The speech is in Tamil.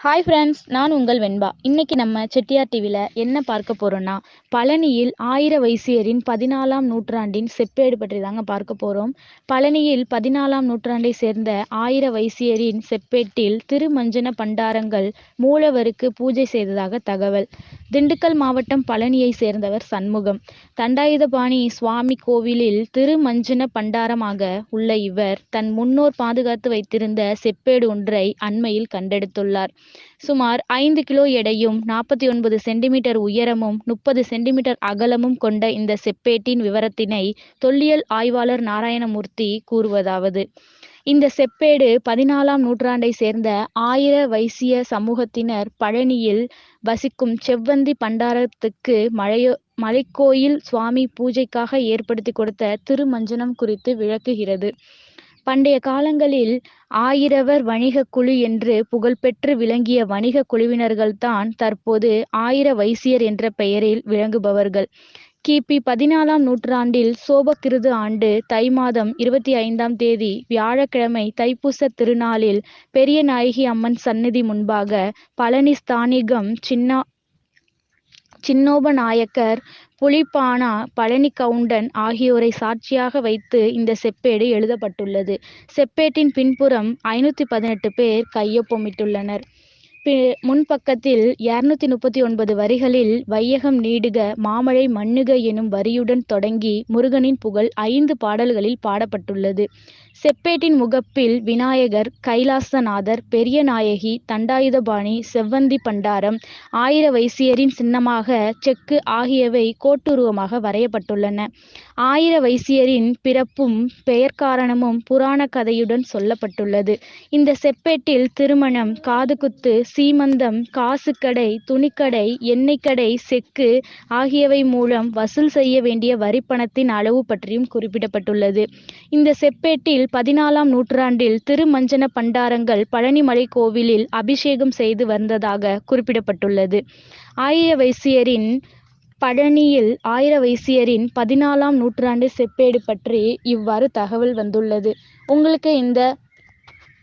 ஹாய் ஃப்ரெண்ட்ஸ் நான் உங்கள் வெண்பா. இன்னைக்கு நம்ம செட்டியார் டிவியில் என்ன பார்க்க போகிறோன்னா பழனியில் ஆயிர வைசியரின் பதினாலாம் நூற்றாண்டின் செப்பேடு பற்றி தாங்க பார்க்க போகிறோம் பழனியில் பதினாலாம் நூற்றாண்டை சேர்ந்த ஆயிர வைசியரின் செப்பேட்டில் திருமஞ்சன பண்டாரங்கள் மூலவருக்கு பூஜை செய்ததாக தகவல். திண்டுக்கல் மாவட்டம் பழனியை சேர்ந்தவர் சண்முகம். தண்டாயுதபாணி சுவாமி கோவிலில் திருமஞ்சன பண்டாரமாக உள்ள இவர் தன் முன்னோர் பாதுகாத்து வைத்திருந்த செப்பேடு ஒன்றை அண்மையில் கண்டெடுத்துள்ளார். சுமார் ஐந்து கிலோ எடையும் நாற்பத்தி ஒன்பது சென்டிமீட்டர் உயரமும் முப்பது சென்டிமீட்டர் அகலமும் கொண்ட இந்த செப்பேட்டின் விவரத்தினை தொல்லியல் ஆய்வாளர் நாராயணமூர்த்தி கூறுவதாவது. இந்த செப்பேடு பதினாலாம் நூற்றாண்டை சேர்ந்த ஆயிர வைசிய சமூகத்தினர் பழனியில் வசிக்கும் செவ்வந்தி பண்டாரத்துக்கு மழையோ மலைக்கோயில் சுவாமி பூஜைக்காக ஏற்படுத்தி கொடுத்த திருமஞ்சனம் குறித்து விளக்குகிறது. பண்டைய காலங்களில் ஆயிரவர் வணிக குழு என்று புகழ்பெற்று விளங்கிய வணிக குழுவினர்கள்தான் தற்போது ஆயிர வைசியர் என்ற பெயரில் விளங்குபவர்கள். கிபி பதினாலாம் நூற்றாண்டில் சோபக்கிருது ஆண்டு தை மாதம் இருபத்தி ஐந்தாம் தேதி வியாழக்கிழமை தைப்பூச திருநாளில் பெரிய நாயகி அம்மன் சந்நிதி முன்பாக பழனி ஸ்தானிகம் சின்னா சின்னோபநாயக்கர் புலிப்பானா பழனி கவுண்டன் ஆகியோரை சாட்சியாக வைத்து இந்த செப்பேடு எழுதப்பட்டுள்ளது. செப்பேட்டின் பின்புறம் ஐநூற்றி பதினெட்டு பேர் கையொப்பமிட்டுள்ளனர். முன்பக்கத்தில் இருநூத்தி முப்பத்தி ஒன்பது வரிகளில் வையகம் நீடுக மாமழை மண்ணுக எனும் வரியுடன் தொடங்கி முருகனின் புகழ் ஐந்து பாடல்களில் பாடப்பட்டுள்ளது. செப்பேட்டின் முகப்பில் விநாயகர் கைலாசநாதர் பெரிய நாயகி தண்டாயுதபாணி செவ்வந்தி பண்டாரம் ஆயிர வைசியரின் சின்னமாக செக்கு ஆகியவை கோட்டுருவமாக வரையப்பட்டுள்ளன. ஆயிர வைசியரின் பிறப்பும் பெயர் காரணமும் புராண கதையுடன் சொல்லப்பட்டுள்ளது. இந்த செப்பேட்டில் திருமணம் காதுகுத்து சீமந்தம் காசுக்கடை துணிக்கடை எண்ணெய்க்கடை செக்கு ஆகியவை மூலம் வசூல் செய்ய வேண்டிய வரிப்பணத்தின் அளவு பற்றியும் குறிப்பிடப்பட்டுள்ளது. இந்த செப்பேட்டில் பதினாலாம் நூற்றாண்டில் திருமஞ்சன பண்டாரங்கள் பழனிமலை கோவிலில் அபிஷேகம் செய்து வந்ததாக குறிப்பிடப்பட்டுள்ளது. ஆயிர வைசியரின் பழனியில் ஆயிர வைசியரின் பதினாலாம் நூற்றாண்டு செப்பேடு பற்றி இவ்வாறு தகவல் வந்துள்ளது. உங்களுக்கு இந்த